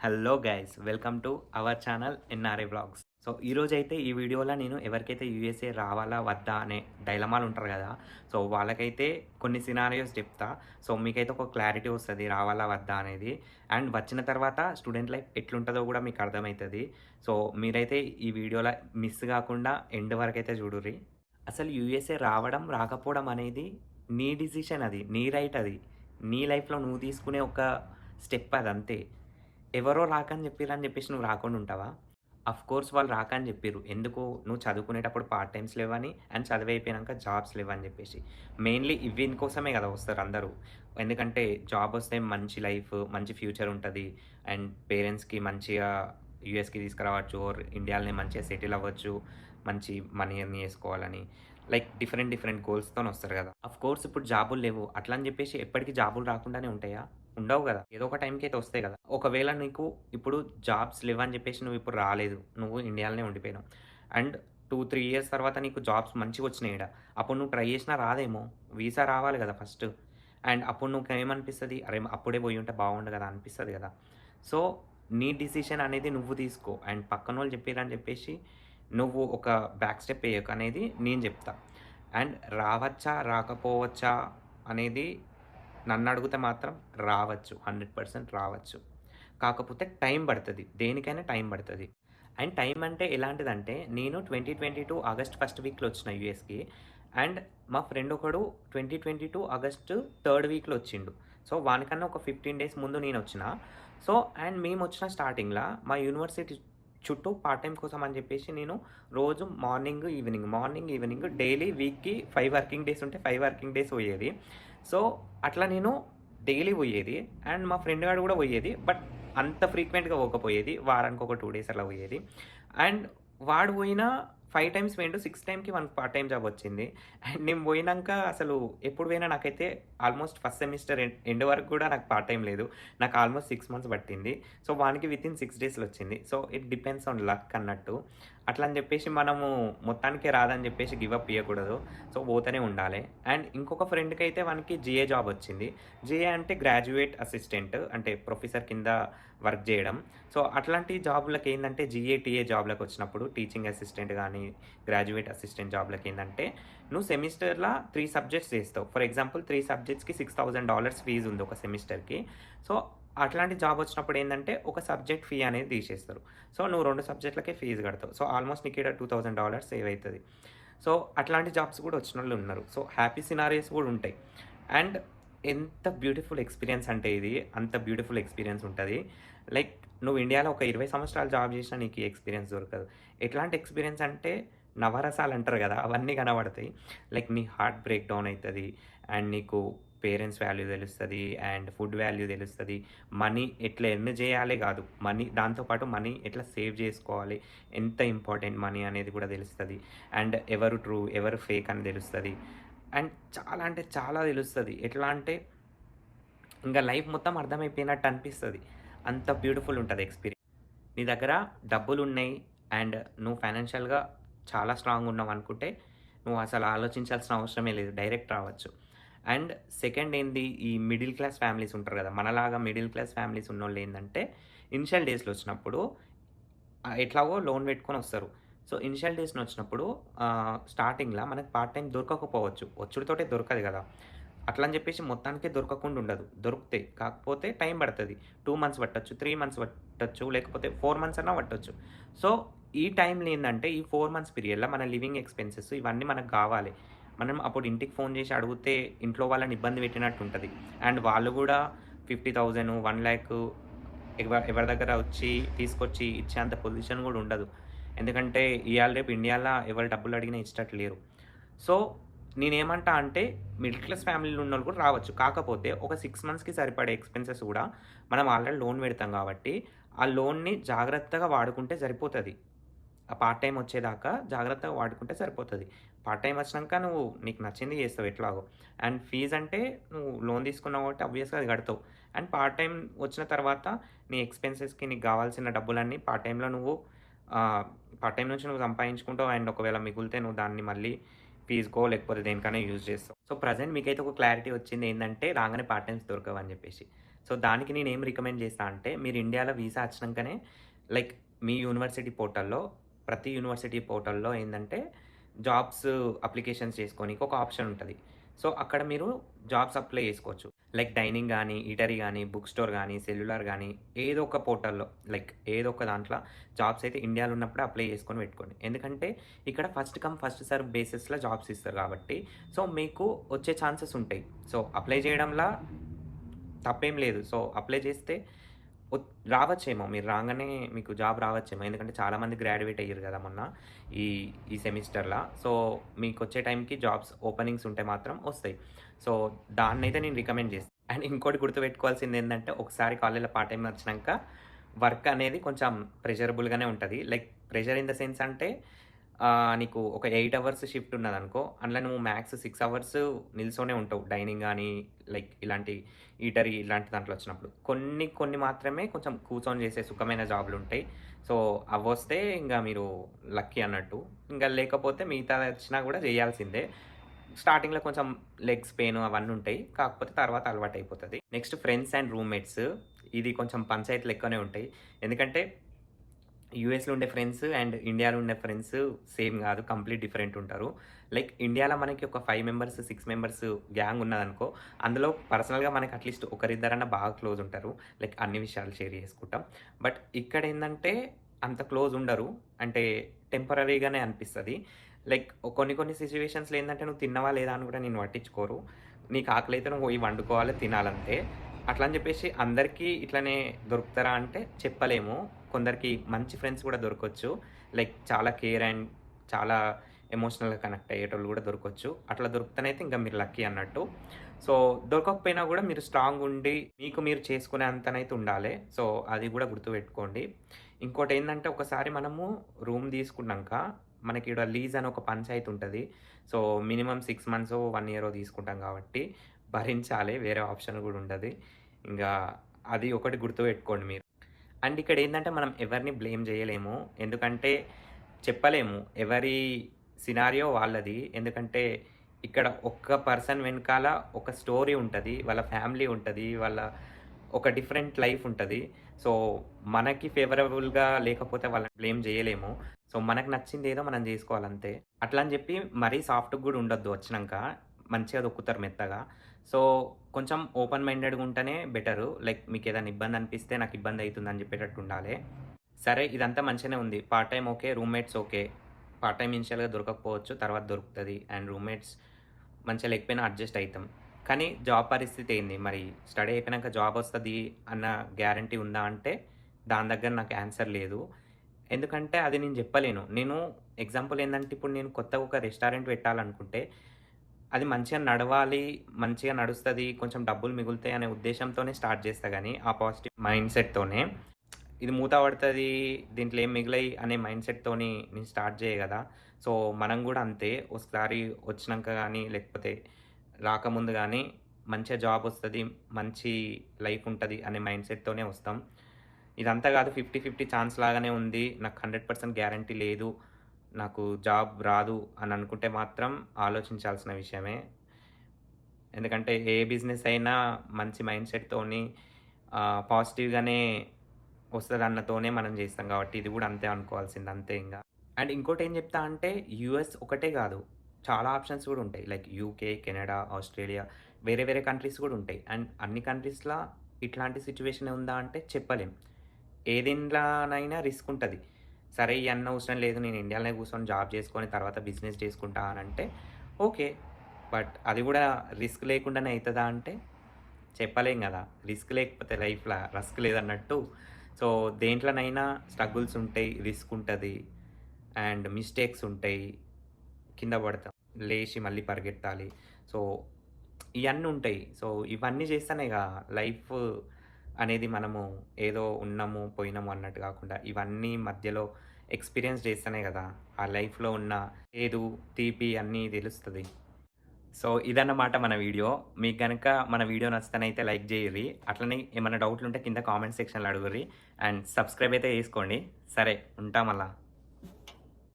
Hello guys welcome to our channel NRA blogs so ఈరోజు అయితే ఈ వీడియోలో నేను ఎవరికైతే యూఎస్ఏ రావాలా వద్దా అనే డైలమాలు ఉంటారు కదా సో వాళ్ళకైతే కొన్ని సినారియోస్ చెప్తా. సో మీకైతే ఒక క్లారిటీ వస్తుంది రావాలా వద్దా అనేది. అండ్ వచ్చిన తర్వాత స్టూడెంట్ లైఫ్ ఎట్లుంటుందో కూడా మీకు అర్థమవుతుంది. సో మీరైతే ఈ వీడియోలో మిస్ కాకుండా ఎండ్ వరకు అయితే చూడుర్రి. అసలు యూఎస్ఏ రావడం రాకపోవడం అనేది నీ డిసిషన్ అది నీ రైట్ అది. నీ లైఫ్లో నువ్వు తీసుకునే ఒక స్టెప్ అది అంతే ఎవరో రాకని చెప్పిరని చెప్పేసి నువ్వు రాకుండా ఉంటావా? అఫ్ కోర్స్ వాళ్ళు రాకని చెప్పిర్రు. ఎందుకు? నువ్వు చదువుకునేటప్పుడు పార్ట్ టైమ్స్ లేవని అండ్ చదివి అయిపోయాక జాబ్స్ లేవని చెప్పేసి. మెయిన్లీ ఇవి కోసమే కదా వస్తారు అందరూ. ఎందుకంటే జాబ్ వస్తే మంచి లైఫ్ మంచి ఫ్యూచర్ ఉంటుంది. అండ్ పేరెంట్స్కి మంచిగా యూఎస్కి తీసుకురావచ్చు ఓర్ ఇండియాలోనే మంచిగా సెటిల్ అవ్వచ్చు. మంచి మనీ అని చేసుకోవాలని లైక్ డిఫరెంట్ డిఫరెంట్ గోల్స్తో వస్తారు కదా. అఫ్ కోర్స్ ఇప్పుడు జాబులు లేవు. అట్లా అని చెప్పేసి ఎప్పటికీ జాబులు రాకుండానే ఉంటాయా? ఉండవు కదా. ఏదో ఒక టైంకి అయితే వస్తాయి కదా. ఒకవేళ నీకు ఇప్పుడు జాబ్స్ లేవని చెప్పేసి నువ్వు ఇప్పుడు రాలేదు. నువ్వు ఇండియాలోనే ఉండిపోయినావు. అండ్ టూ త్రీ ఇయర్స్ తర్వాత నీకు జాబ్స్ మంచిగా వచ్చినాయి ఈడ అప్పుడు నువ్వు ట్రై చేసినా రాదేమో. వీసా రావాలి కదా ఫస్ట్. అండ్ అప్పుడు నువ్వు ఏమనిపిస్తుంది? అరే అప్పుడే పోయి ఉంటే బాగుండు కదా అనిపిస్తుంది కదా. సో నీ డిసిషన్ అనేది నువ్వు తీసుకో. అండ్ పక్కన వాళ్ళు చెప్పారని చెప్పేసి నువ్వు ఒక బ్యాక్ స్టెప్ వేయకు అనేది నేను చెప్తా. అండ్ రావచ్చా రాకపోవచ్చా అనేది నన్ను అడిగితే మాత్రం రావచ్చు హండ్రెడ్ పర్సెంట్ రావచ్చు. కాకపోతే టైం పడుతుంది. దేనికైనా టైం పడుతుంది. అండ్ టైం అంటే ఎలాంటిదంటే నేను twenty twenty two August first వీక్లో వచ్చిన యూఎస్కి అండ్ మా ఫ్రెండ్ ఒకడు twenty twenty two August third వీక్లో వచ్చిండు. సో వానికన్నా ఒక ఫిఫ్టీన్ డేస్ ముందు నేను వచ్చిన. సో అండ్ మేము వచ్చిన స్టార్టింగ్లో మా యూనివర్సిటీ చుట్టూ పార్ట్ టైం కోసం అని చెప్పేసి నేను రోజు morning evening morning evening daily వీక్కి ఫైవ్ వర్కింగ్ డేస్ ఉంటే ఫైవ్ వర్కింగ్ డేస్ పోయేది. సో అట్లా నేను డైలీ పోయేది. అండ్ మా ఫ్రెండ్ గారు కూడా పోయేది. బట్ అంత ఫ్రీక్వెంట్గా పోకపోయేది. వారానికి ఒక టూ డేస్ అలా పోయేది. అండ్ వాడు పోయినా ఫైవ్ టైమ్స్ పోయిండు. సిక్స్ టైంకి వన్ పార్ట్ టైం జాబ్ వచ్చింది. అండ్ నేను పోయినాక అసలు ఎప్పుడు పోయినా నాకైతే ఆల్మోస్ట్ ఫస్ట్ సెమిస్టర్ ఎండ్ వరకు కూడా నాకు పార్ట్ టైం లేదు. నాకు ఆల్మోస్ట్ సిక్స్ మంత్స్ పట్టింది. సో వానికి విత్ ఇన్ సిక్స్ డేస్లో వచ్చింది. So it depends on luck అన్నట్టు. అట్లా అని చెప్పేసి మనము మొత్తానికి రాదని చెప్పేసి గివప్ ఇవ్వకూడదు సో పోతూనే ఉండాలి. అండ్ ఇంకొక ఫ్రెండ్కి అయితే వానికి జిఏ జాబ్ వచ్చింది. జిఏ అంటే గ్రాడ్యుయేట్ అసిస్టెంట్ అంటే ప్రొఫెసర్ కింద వర్క్ చేయడం. సో అట్లాంటి జాబ్లకు ఏంటంటే జిఏటిఏ జాబ్లకు వచ్చినప్పుడు టీచింగ్ అసిస్టెంట్ కానీ గ్రాడ్యుయేట్ అసిస్టెంట్ జాబ్లకు ఏంటంటే నువ్వు సెమిస్టర్లో త్రీ సబ్జెక్ట్స్ చేస్తావు. ఫర్ ఎగ్జాంపుల్ త్రీ సబ్జెక్ట్స్కి సిక్స్ థౌసండ్ డాలర్స్ ఫీజు ఉంది ఒక సెమిస్టర్కి. సో అట్లాంటి జాబ్ వచ్చినప్పుడు ఏంటంటే ఒక సబ్జెక్ట్ ఫీ అనేది తీసేస్తారు. సో నువ్వు రెండు సబ్జెక్టులకే ఫీజు కడతావు. సో ఆల్మోస్ట్ నీకు ఇక్కడ టూ థౌసండ్ డాలర్స్ సేవ్ అవుతుంది సో అట్లాంటి జాబ్స్ కూడా వచ్చిన వాళ్ళు ఉన్నారు. సో హ్యాపీ సినారీస్ కూడా ఉంటాయి. అండ్ ఎంత బ్యూటిఫుల్ ఎక్స్పీరియన్స్ అంటే ఇది అంత బ్యూటిఫుల్ ఎక్స్పీరియన్స్ ఉంటుంది. లైక్ నువ్వు ఇండియాలో ఒక ఇరవై సంవత్సరాలు జాబ్ చేసినా నీకు ఎక్స్పీరియన్స్ దొరకదు. ఎట్లాంటి ఎక్స్పీరియన్స్ అంటే నవరసాలు అంటారు కదా అవన్నీ కనబడతాయి. లైక్ నీ హార్ట్ బ్రేక్ డౌన్ అవుతుంది అండ్ నీకు పేరెంట్స్ వాల్యూ తెలుస్తుంది అండ్ ఫుడ్ వాల్యూ తెలుస్తుంది. మనీ ఎట్లా ఎర్న్ చేయాలి కాదు మనీ దాంతోపాటు మనీ ఎట్లా సేవ్ చేసుకోవాలి ఎంత ఇంపార్టెంట్ మనీ అనేది కూడా తెలుస్తుంది. అండ్ ఎవరు ట్రూ ఎవరు ఫేక్ అని తెలుస్తుంది. అండ్ చాలా అంటే చాలా తెలుస్తుంది. ఎట్లా అంటే ఇంకా లైఫ్ మొత్తం అర్థమైపోయినట్టు అనిపిస్తుంది. అంత బ్యూటిఫుల్ ఉంటుంది ఎక్స్పీరియన్స్. నీ దగ్గర డబ్బులు ఉన్నాయి అండ్ నువ్వు ఫైనాన్షియల్గా చాలా స్ట్రాంగ్ ఉన్నావు అనుకుంటే నువ్వు అసలు ఆలోచించాల్సిన అవసరమే లేదు డైరెక్ట్ రావచ్చు. అండ్ సెకండ్ ఏంది ఈ మిడిల్ క్లాస్ ఫ్యామిలీస్ ఉంటారు కదా మనలాగా మిడిల్ క్లాస్ ఫ్యామిలీస్ ఉన్న వాళ్ళు ఏంటంటే ఇనిషియల్ డేస్లో వచ్చినప్పుడు ఎట్లాగో లోన్ పెట్టుకొని వస్తారు. సో ఇనిషియల్ డేస్లో వచ్చినప్పుడు స్టార్టింగ్లో మనకు పార్ట్ టైం దొరకకపోవచ్చు. వచ్చుడితోటే దొరకదు కదా. అట్లా అని చెప్పేసి మొత్తానికే దొరకకుండా ఉండదు. దొరుకుతాయి కాకపోతే టైం పడుతుంది. టూ మంత్స్ పట్టచ్చు త్రీ మంత్స్ పట్టచ్చు లేకపోతే ఫోర్ మంత్స్ అన్నా పట్టచ్చు. సో ఈ టైంలో ఏంటంటే ఈ ఫోర్ మంత్స్ పీరియడ్లో మన లివింగ్ ఎక్స్పెన్సెస్ ఇవన్నీ మనకు కావాలి. మనం అప్పుడు ఇంటికి ఫోన్ చేసి అడిగితే ఇంట్లో వాళ్ళని ఇబ్బంది పెట్టినట్టు ఉంటుంది. అండ్ వాళ్ళు కూడా ఫిఫ్టీ థౌజండ్ వన్ ల్యాక్ ఎవ- ఎవరి దగ్గర వచ్చి తీసుకొచ్చి ఇచ్చేంత పొజిషన్ కూడా ఉండదు. ఎందుకంటే ఇవాళ రేపు ఇండియాలో ఎవరు డబ్బులు అడిగినా ఇచ్చట్టు లేరు సో నేనేమంటా అంటే మిడిల్ క్లాస్ ఫ్యామిలీలో ఉన్న వాళ్ళు కూడా రావచ్చు. కాకపోతే ఒక సిక్స్ మంత్స్కి సరిపడే ఎక్స్పెన్సెస్ కూడా మనం ఆల్రెడీ లోన్ పెడతాం కాబట్టి ఆ లోన్ని జాగ్రత్తగా వాడుకుంటే సరిపోతుంది. ఆ పార్ట్ టైం వచ్చేదాకా జాగ్రత్తగా వాడుకుంటే సరిపోతుంది. పార్ట్ టైం వచ్చినాక నువ్వు నీకు నచ్చింది చేస్తావు ఎట్లాగో. అండ్ ఫీజ్ అంటే నువ్వు లోన్ తీసుకున్నావు కాబట్టి అబ్వియస్గా అది కడతావు. అండ్ పార్ట్ టైం వచ్చిన తర్వాత నీ ఎక్స్పెన్సెస్కి నీకు కావాల్సిన డబ్బులన్నీ పార్ట్ టైంలో నువ్వు పార్ట్ టైం నుంచి నువ్వు సంపాదించుకుంటావు అండ్ ఒకవేళ మిగిలితే నువ్వు దాన్ని మళ్ళీ ఫీజుకో లేకపోతే దేనికైనా యూజ్ చేస్తావు. సో ప్రజెంట్ మీకైతే ఒక క్లారిటీ వచ్చింది ఏంటంటే రాగానే పార్ట్ టైమ్స్ దొరకవు అని చెప్పేసి. సో దానికి నేను ఏం రికమెండ్ చేస్తా అంటే మీరు ఇండియాలో వీసా వచ్చినాకనే లైక్ మీ యూనివర్సిటీ పోర్టల్లో ప్రతి యూనివర్సిటీ పోర్టల్లో ఏంటంటే జాబ్స్ అప్లికేషన్స్ చేసుకోనికి ఒక ఆప్షన్ ఉంటుంది. సో అక్కడ మీరు జాబ్స్ అప్లై చేసుకోవచ్చు. లైక్ డైనింగ్ కానీ ఈటరీ కానీ బుక్ స్టోర్ కానీ సెల్యులార్ కానీ ఏదో ఒక పోర్టల్లో లైక్ ఏదో ఒక దాంట్లో జాబ్స్ అయితే ఇండియాలో ఉన్నప్పుడు అప్లై చేసుకొని పెట్టుకోండి. ఎందుకంటే ఇక్కడ ఫస్ట్ కమ్ ఫస్ట్ సర్వ్ బేసిస్లో జాబ్స్ ఇస్తారు కాబట్టి సో మీకు వచ్చే ఛాన్సెస్ ఉంటాయి. సో అప్లై చేయడంలో తప్పేం లేదు. సో అప్లై చేస్తే రావచ్చేమో మీరు రాగానే మీకు జాబ్ రావచ్చేమో ఎందుకంటే చాలామంది గ్రాడ్యుయేట్ అయ్యారు కదా మొన్న ఈ ఈ సెమిస్టర్లో. సో మీకు వచ్చే టైంకి జాబ్స్ ఓపెనింగ్స్ ఉంటే మాత్రం వస్తాయి. సో దాన్నైతే నేను రికమెండ్ చేస్తాను అండ్ ఇంకోటి గుర్తుపెట్టుకోవాల్సింది ఏంటంటే ఒకసారి కాలేజీలో పార్ట్ టైం వచ్చినాక వర్క్ అనేది కొంచెం ప్రెషరబుల్గానే ఉంటుంది. Like pressure in the sense అంటే నీకు ఒక ఎయిట్ అవర్స్ షిఫ్ట్ ఉన్నది అనుకో అందులో నువ్వు మ్యాక్స్ సిక్స్ అవర్స్ నిల్చొనే ఉంటావు డైనింగ్ కానీ లైక్ ఇలాంటి ఈటరీ ఇలాంటి దాంట్లో వచ్చినప్పుడు. కొన్ని కొన్ని మాత్రమే కొంచెం కూర్చొని చేసే సుఖమైన జాబ్లు ఉంటాయి. సో అవి వస్తే ఇంకా మీరు లక్కీ అన్నట్టు. ఇంకా లేకపోతే మిగతా వచ్చినా కూడా చేయాల్సిందే. స్టార్టింగ్లో కొంచెం లెగ్స్ పెయిన్ అవన్నీ ఉంటాయి. కాకపోతే తర్వాత అలవాటు అయిపోతుంది నెక్స్ట్ ఫ్రెండ్స్ అండ్ రూమ్మేట్స్. ఇది కొంచెం పంచాయతీలు ఎక్కువనే ఉంటాయి. ఎందుకంటే యూఎస్లో ఉండే ఫ్రెండ్స్ అండ్ ఇండియాలో ఉండే ఫ్రెండ్స్ సేమ్ కాదు కంప్లీట్ డిఫరెంట్ ఉంటారు. లైక్ ఇండియాలో మనకి ఒక five members six members gang ఉన్నదనుకో అందులో పర్సనల్గా మనకి అట్లీస్ట్ ఒకరిద్దరన్నా బాగా క్లోజ్ ఉంటారు. లైక్ అన్ని విషయాలు షేర్ చేసుకుంటాం. బట్ ఇక్కడ ఏంటంటే అంత క్లోజ్ ఉండరు. అంటే టెంపరీగానే అనిపిస్తుంది. లైక్ కొన్ని కొన్ని సిచ్యువేషన్స్లో ఏంటంటే నువ్వు తిన్నవా లేదా అని కూడా నేను పట్టించుకోరు. నీకు ఆకలి అయితే నువ్వు పోయి వండుకోవాలి తినాలంతే. అట్లా అని చెప్పేసి అందరికీ ఇట్లనే దొరుకుతారా అంటే చెప్పలేము. కొందరికి మంచి ఫ్రెండ్స్ కూడా దొరకవచ్చు లైక్ చాలా కేర్ అండ్ చాలా ఎమోషనల్గా కనెక్ట్ అయ్యేటోళ్ళు కూడా దొరకవచ్చు అట్లా దొరుకుతానైతే ఇంకా మీరు లక్కీ అన్నట్టు. సో దొరకకపోయినా కూడా మీరు స్ట్రాంగ్ ఉండి మీకు మీరు చేసుకునే అంతనైతే ఉండాలి. సో అది కూడా గుర్తుపెట్టుకోండి ఇంకోటి ఏంటంటే ఒకసారి మనము రూమ్ తీసుకున్నాక మనకి ఇక్కడ లీజ్ అని ఒక పంచాయతీ ఉంటుంది. So minimum six months one year తీసుకుంటాం కాబట్టి భరించాలి. వేరే ఆప్షన్ కూడా ఉండదు. ఇంకా అది ఒకటి గుర్తుపెట్టుకోండి మీరు. అండ్ ఇక్కడ ఏంటంటే మనం ఎవరిని బ్లేమ్ చేయలేము. ఎందుకంటే చెప్పలేము ఎవరి సినారియో వాళ్ళది. ఎందుకంటే ఇక్కడ ఒక్క పర్సన్ వెనకాల ఒక స్టోరీ ఉంటుంది. వాళ్ళ ఫ్యామిలీ ఉంటుంది. వాళ్ళ ఒక డిఫరెంట్ లైఫ్ ఉంటుంది. సో మనకి ఫేవరబుల్గా లేకపోతే వాళ్ళని బ్లేమ్ చేయలేము. సో మనకు నచ్చింది ఏదో మనం చేసుకోవాలంతే. అట్లా అని చెప్పి మరీ సాఫ్ట్ కూడా ఉండొద్దు వచ్చినాక. మంచిగా దొక్కుతారు మెత్తగా. సో కొంచెం ఓపెన్ మైండెడ్గా ఉంటేనే బెటరు లైక్ మీకు ఏదైనా ఇబ్బంది అనిపిస్తే నాకు ఇబ్బంది అవుతుంది అని చెప్పేటట్టు ఉండాలి. సరే ఇదంతా మంచిగానే ఉంది. Part time okay roommates okay part time ఇనిషియల్గా దొరకకపోవచ్చు తర్వాత దొరుకుతుంది. అండ్ రూమ్మేట్స్ మంచిగా లేకపోయినా అడ్జస్ట్ అవుతాం కానీ జాబ్ పరిస్థితి ఏంది? మరి స్టడీ అయిపోయినాక జాబ్ వస్తుంది అన్న గ్యారంటీ ఉందా అంటే దాని దగ్గర నాకు ఆన్సర్ లేదు. ఎందుకంటే అది నేను చెప్పలేను. నేను ఎగ్జాంపుల్ ఏంటంటే ఇప్పుడు నేను కొత్తగా ఒక రెస్టారెంట్ పెట్టాలనుకుంటే అది మంచిగా నడవాలి మంచిగా నడుస్తుంది కొంచెం డబ్బులు మిగులుతాయి అనే ఉద్దేశంతోనే స్టార్ట్ చేస్తా కానీ ఆ పాజిటివ్ మైండ్ సెట్తోనే ఇది మూత పడుతుంది దీంట్లో ఏం మిగిలాయి అనే మైండ్ సెట్తోని నేను స్టార్ట్ చేయ కదా. సో మనం కూడా అంతే ఒకసారి వచ్చినాక కానీ లేకపోతే రాకముందు కానీ మంచిగా జాబ్ వస్తుంది మంచి లైఫ్ ఉంటుంది అనే మైండ్ సెట్తోనే వస్తాం. ఇదంతా కాదు ఫిఫ్టీ ఫిఫ్టీ ఛాన్స్ లాగానే ఉంది. నాకు హండ్రెడ్ పర్సెంట్ గ్యారంటీ లేదు. నాకు జాబ్ రాదు అని అనుకుంటే మాత్రం ఆలోచించాల్సిన విషయమే. ఎందుకంటే ఏ బిజినెస్ అయినా మంచి మైండ్ సెట్తోని పాజిటివ్గానే వస్తుంది అన్నతోనే మనం చేస్తాం కాబట్టి ఇది కూడా అంతే అనుకోవాల్సింది అంతే ఇంకా. అండ్ ఇంకోటి ఏం చెప్తా అంటే యూఎస్ ఒకటే కాదు చాలా ఆప్షన్స్ కూడా ఉంటాయి. లైక్ యూకే కెనడా ఆస్ట్రేలియా వేరే వేరే కంట్రీస్ కూడా ఉంటాయి. అండ్ అన్ని కంట్రీస్లో ఇట్లాంటి సిచ్యువేషన్ ఉందా అంటే చెప్పలేం. ఏదిలానైనా రిస్క్ ఉంటుంది. సరే ఇవన్నీ అవసరం లేదు నేను ఇండియాలోనే కూర్చొని జాబ్ చేసుకొని తర్వాత బిజినెస్ చేసుకుంటా అని అంటే ఓకే. బట్ అది కూడా రిస్క్ లేకుండానే అవుతుందా అంటే చెప్పలేం కదా. రిస్క్ లేకపోతే లైఫ్లో రస్క్ లేదన్నట్టు. సో దేంట్లోనైనా స్ట్రగుల్స్ ఉంటాయి రిస్క్ ఉంటుంది అండ్ మిస్టేక్స్ ఉంటాయి కింద పడతాం లేచి మళ్ళీ పరిగెత్తాలి. సో ఇవన్నీ ఉంటాయి. సో ఇవన్నీ చేస్తేనే కదా లైఫ్ అనేది మనము ఏదో ఉన్నాము పోయినాము అన్నట్టు కాకుండా ఇవన్నీ మధ్యలో ఎక్స్పీరియన్స్ చేస్తేనే కదా ఆ లైఫ్లో ఉన్న ఏదు తీపి అన్నీ తెలుస్తుంది. సో ఇదన్నమాట మన వీడియో. మీకు కనుక మన వీడియో నచ్చితేనైతే లైక్ చేయరి అట్లనే ఏమైనా డౌట్లు ఉంటే కింద కామెంట్ సెక్షన్లో అడుగురి అండ్ సబ్స్క్రైబ్ అయితే చేసుకోండి. సరే ఉంటాం అలా